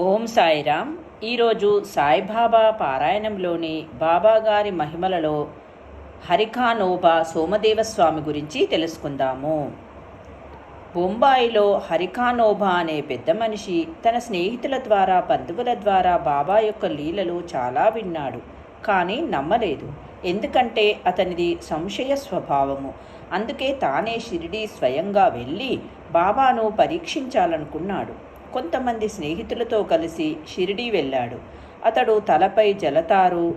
ఓం సాయిరామ్. ఈరోజు సాయిబాబా పారాయణంలోని బాబాగారి మహిమలలో హరికానోబా సోమదేవస్వామి గురించి తెలుసుకుందాము. బొంబాయిలో హరికానోబా అనే పెద్ద మనిషి తన స్నేహితుల ద్వారా బంధువుల ద్వారా బాబా యొక్క లీలలు చాలా విన్నాడు. కానీ నమ్మలేదు. ఎందుకంటే అతనిది సంశయ స్వభావము. అందుకే తానే షిరిడి స్వయంగా వెళ్ళి బాబాను పరీక్షించాలనుకున్నాడు. కొంతమంది స్నేహితులతో కలిసి షిరిడీ వెళ్ళాడు. అతడు తలపై జలతారు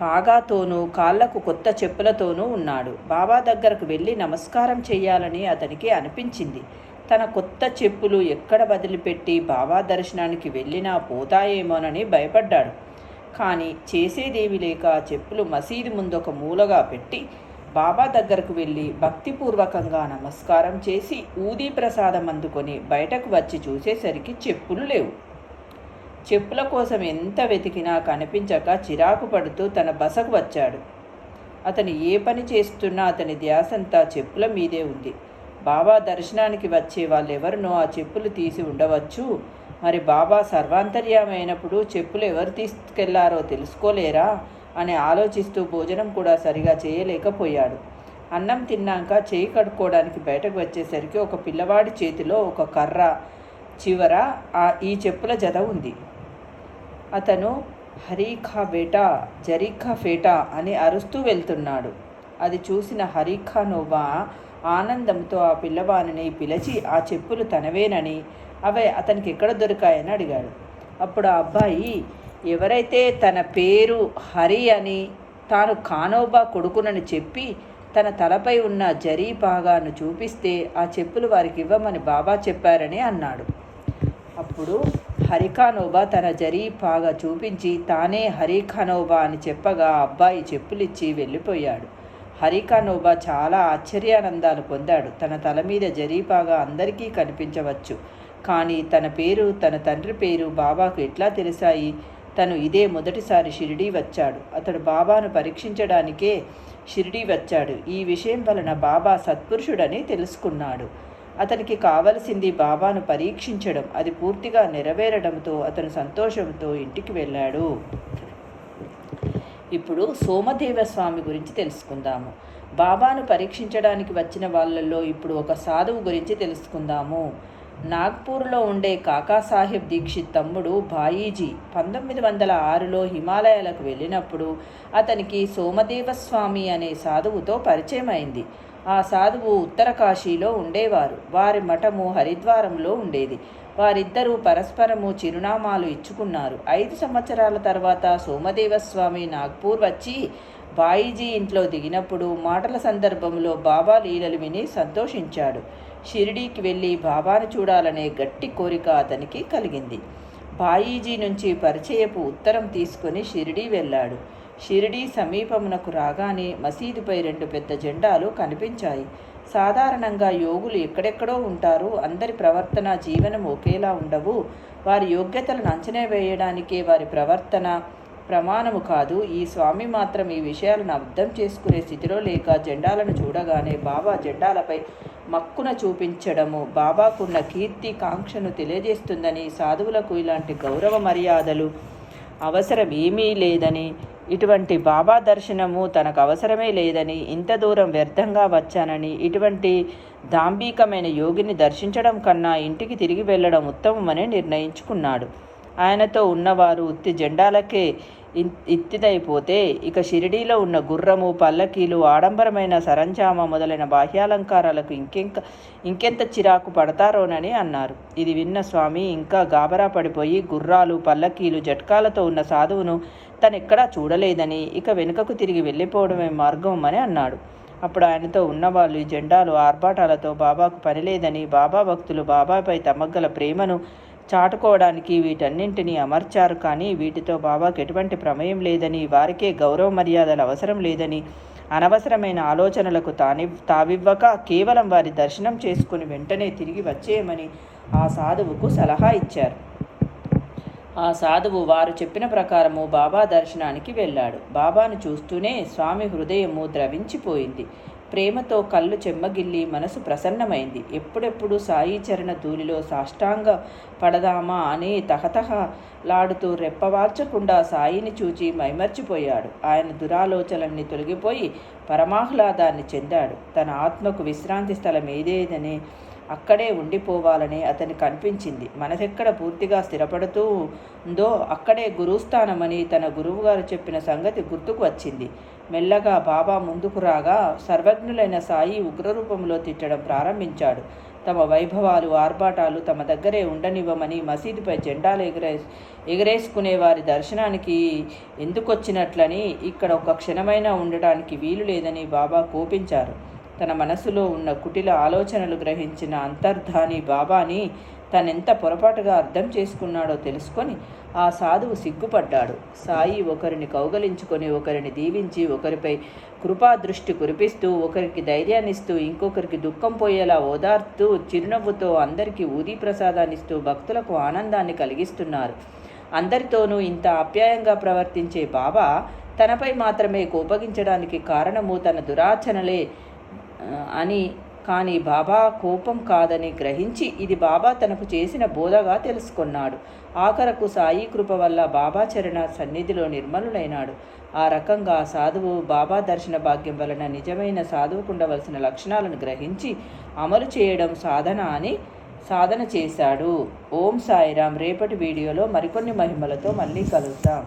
పాగాతోనూ కాళ్ళకు కొత్త చెప్పులతోనూ ఉన్నాడు. బాబా దగ్గరకు వెళ్ళి నమస్కారం చేయాలని అతనికి అనిపించింది. తన కొత్త చెప్పులు ఎక్కడ వదిలిపెట్టి బాబా దర్శనానికి వెళ్ళినా పోతాయేమోనని భయపడ్డాడు. కానీ చేసేదేవి లేక చెప్పులు మసీదు ముందు ఒక మూలగా పెట్టి బాబా దగ్గరకు వెళ్ళి భక్తిపూర్వకంగా నమస్కారం చేసి ఊదీ ప్రసాదం అందుకొని బయటకు వచ్చి చూసేసరికి చెప్పులు లేవు. చెప్పుల కోసం ఎంత వెతికినా కనిపించక చిరాకు పడుతూ తన బసకు వచ్చాడు. అతను ఏ పని చేస్తున్నా అతని ధ్యాసంతా చెప్పుల మీదే ఉంది. బాబా దర్శనానికి వచ్చే వాళ్ళెవరినో ఆ చెప్పులు తీసి ఉండవచ్చు. మరి బాబా సర్వాంతర్యమైనప్పుడు చెప్పులు ఎవరు తీసుకెళ్ళారో తెలుసుకోలేరా? అని ఆలోచిస్తూ భోజనం కూడా సరిగా చేయలేకపోయాడు. అన్నం తిన్నాక చేయి కడుక్కోవడానికి బయటకు వచ్చేసరికి ఒక పిల్లవాడి చేతిలో ఒక కర్ర చివర ఆ ఈ చెప్పుల జత ఉంది. అతను హరీఖా బేటా జరీఖా ఫేటా అని అరుస్తూ వెళ్తున్నాడు. అది చూసిన హరీఖా నోబా ఆనందంతో ఆ పిల్లవానిని పిలిచి ఆ చెప్పులు తనవేనని అవే అతనికి ఎక్కడ దొరికాయని అడిగాడు. అప్పుడు ఆ అబ్బాయి ఎవరైతే తన పేరు హరి అని తాను కానోబా కొడుకునని చెప్పి తన తలపై ఉన్న జరీ భాగాను చూపిస్తే ఆ చెప్పులు వారికి ఇవ్వమని బాబా చెప్పారని అన్నాడు. అప్పుడు హరిఖానోబా తన జరీ పాగా చూపించి తానే హరిఖానోబా అని చెప్పగా అబ్బాయి చెప్పులిచ్చి వెళ్ళిపోయాడు. హరిఖానోబా చాలా ఆశ్చర్యానందాలు పొందాడు. తన తల మీద జరీపాగా అందరికీ కనిపించవచ్చు. కానీ తన పేరు తన తండ్రి పేరు బాబాకు ఎట్లా తెలిసాయి? తను ఇదే మొదటిసారి షిరిడీ వచ్చాడు. అతడు బాబాను పరీక్షించడానికే షిరిడీ వచ్చాడు. ఈ విషయం వలన బాబా సత్పురుషుడని తెలుసుకున్నాడు. అతనికి కావలసింది బాబాను పరీక్షించడం. అది పూర్తిగా నెరవేరడంతో అతను సంతోషంతో ఇంటికి వెళ్ళాడు. ఇప్పుడు సోమదేవ స్వామి గురించి తెలుసుకుందాము. బాబాను పరీక్షించడానికి వచ్చిన వాళ్ళల్లో ఇప్పుడు ఒక సాధువు గురించి తెలుసుకుందాము. నాగ్పూర్లో ఉండే కాకాసాహెబ్ దీక్షిత్ తమ్ముడు బాయీజీ పంతొమ్మిది వందల ఆరులో హిమాలయాలకు వెళ్ళినప్పుడు అతనికి సోమదేవస్వామి అనే సాధువుతో పరిచయం అయింది ఆ సాధువు ఉత్తర కాశీలో ఉండేవారు. వారి మఠము హరిద్వారంలో ఉండేది. వారిద్దరూ పరస్పరము చిరునామాలు ఇచ్చుకున్నారు. ఐదు సంవత్సరాల తర్వాత సోమదేవస్వామి నాగ్పూర్ వచ్చి బాయిజీ ఇంట్లో దిగినప్పుడు మాటల సందర్భంలో బాబా లీలలు విని సంతోషించాడు. షిరిడీకి వెళ్ళి బాబాను చూడాలనే గట్టి కోరిక అతనికి కలిగింది. బాయీజీ నుంచి పరిచయపు ఉత్తరం తీసుకొని షిరిడీ వెళ్ళాడు. షిరిడీ సమీపమునకు రాగానే మసీదుపై రెండు పెద్ద జెండాలు కనిపించాయి. సాధారణంగా యోగులు ఎక్కడెక్కడో ఉంటారు. అందరి ప్రవర్తన జీవనం ఒకేలా ఉండవు. వారి యోగ్యతలను అంచనా వేయడానికే వారి ప్రవర్తన ప్రమాణము కాదు. ఈ స్వామి మాత్రం ఈ విషయాలను అర్థం చేసుకునే స్థితిలో లేక జెండాలను చూడగానే బాబా జెండాలపై మక్కున చూపించడము. బాబాకున్న కీర్తి కాంక్షను తెలియజేస్తుందని సాధువులకు ఇలాంటి గౌరవ మర్యాదలు అవసరం ఏమీ లేదని ఇటువంటి బాబా దర్శనము తనకు అవసరమే లేదని ఇంత దూరం వ్యర్థంగా వచ్చానని ఇటువంటి దాంభీకమైన యోగిని దర్శించడం కన్నా ఇంటికి తిరిగి వెళ్ళడం ఉత్తమమని నిర్ణయించుకున్నాడు. ఆయనతో ఉన్నవారు ఉత్తి జెండాలకే ఇత్తిదైపోతే ఇక షిరిడీలో ఉన్న గుర్రము పల్లకీలు ఆడంబరమైన సరంజామ మొదలైన బాహ్యాలంకారాలకు ఇంకెంక ఇంకెంత చిరాకు పడతారోనని అన్నారు. ఇది విన్న స్వామి ఇంకా గాబరా పడిపోయి గుర్రాలు పల్లకీలు జట్కాలతో ఉన్న సాధువును తనెక్కడా చూడలేదని ఇక వెనుకకు తిరిగి వెళ్ళిపోవడమే మార్గం అని అన్నాడు. అప్పుడు ఆయనతో ఉన్నవాళ్ళు ఈ జెండాలు ఆర్భాటాలతో బాబాకు పని లేదని బాబా భక్తులు బాబాపై తమగ్గల ప్రేమను చాటుకోవడానికి వీటన్నింటినీ అమర్చారు కానీ వీటితో బాబాకు ఎటువంటి ప్రమేయం లేదని వారికే గౌరవ మర్యాదలు అవసరం లేదని అనవసరమైన ఆలోచనలకు తాని తావివ్వక కేవలం వారి దర్శనం చేసుకుని వెంటనే తిరిగి వచ్చేయమని ఆ సాధువుకు సలహా ఇచ్చారు. ఆ సాధువు వారు చెప్పిన ప్రకారము బాబా దర్శనానికి వెళ్ళాడు. బాబాను చూస్తూనే స్వామి హృదయము ద్రవించిపోయింది. ప్రేమతో కళ్ళు చెమ్మగిల్లి మనసు ప్రసన్నమైంది. ఎప్పుడెప్పుడు సాయి చరణ ధూళిలో సాష్టాంగ పడదామా అని తహతహలాడుతూ రెప్పవార్చకుండా సాయిని చూచి మైమర్చిపోయాడు. ఆయన దురాలోచనల్ని తొలగిపోయి పరమాహ్లాదాన్ని చెందాడు. తన ఆత్మకు విశ్రాంతి స్థలం ఏదేదని అక్కడే ఉండిపోవాలని అతనికి కనిపించింది మనసెక్కడ పూర్తిగా స్థిరపడుతూ ఉందో అక్కడే గురుస్థానమని తన గురువుగారు చెప్పిన సంగతి గుర్తుకు వచ్చింది. మెల్లగా బాబా ముందుకు రాగా సర్వజ్ఞులైన సాయి ఉగ్రరూపంలో తిట్టడం ప్రారంభించాడు. తమ వైభవాలు ఆర్భాటాలు తమ దగ్గరే ఉండనివ్వమని మసీదుపై జెండాలు ఎగరే ఎగరేసుకునే వారి దర్శనానికి ఎందుకొచ్చినట్లని ఇక్కడ ఒక క్షణమైనా ఉండడానికి వీలు లేదని బాబా కోపించారు. తన మనసులో ఉన్న కుటిల ఆలోచనలు గ్రహించిన అంతర్ధాని బాబాని తనెంత పొరపాటుగా అర్థం చేసుకున్నాడో తెలుసుకొని ఆ సాధువు సిగ్గుపడ్డాడు. సాయి ఒకరిని కౌగలించుకొని ఒకరిని దీవించి ఒకరిపై కృపా దృష్టి కురిపిస్తూ ఒకరికి ధైర్యాన్నిస్తూ ఇంకొకరికి దుఃఖం పోయేలా ఓదార్తూ చిరునవ్వుతో అందరికీ ఊదీ ప్రసాదాన్నిస్తూ భక్తులకు ఆనందాన్ని కలిగిస్తున్నారు. అందరితోనూ ఇంత ఆప్యాయంగా ప్రవర్తించే బాబా తనపై మాత్రమే కోపగించడానికి కారణము తన దురాచనలే అని కానీ బాబా కోపం కాదని గ్రహించి ఇది బాబా తనకు చేసిన బోధగా తెలుసుకున్నాడు. ఆఖరకు సాయి కృప వల్ల బాబా చరణ సన్నిధిలో నిర్మలుడైనాడు ఆ రకంగా సాధువు బాబా దర్శన భాగ్యం వలన నిజమైన సాధువుకుండవలసిన లక్షణాలను గ్రహించి అమలు చేయడం సాధన అని సాధన చేశాడు. ఓం సాయిరాం రేపటి వీడియోలో మరికొన్ని మహిమలతో మళ్ళీ కలుద్దాం.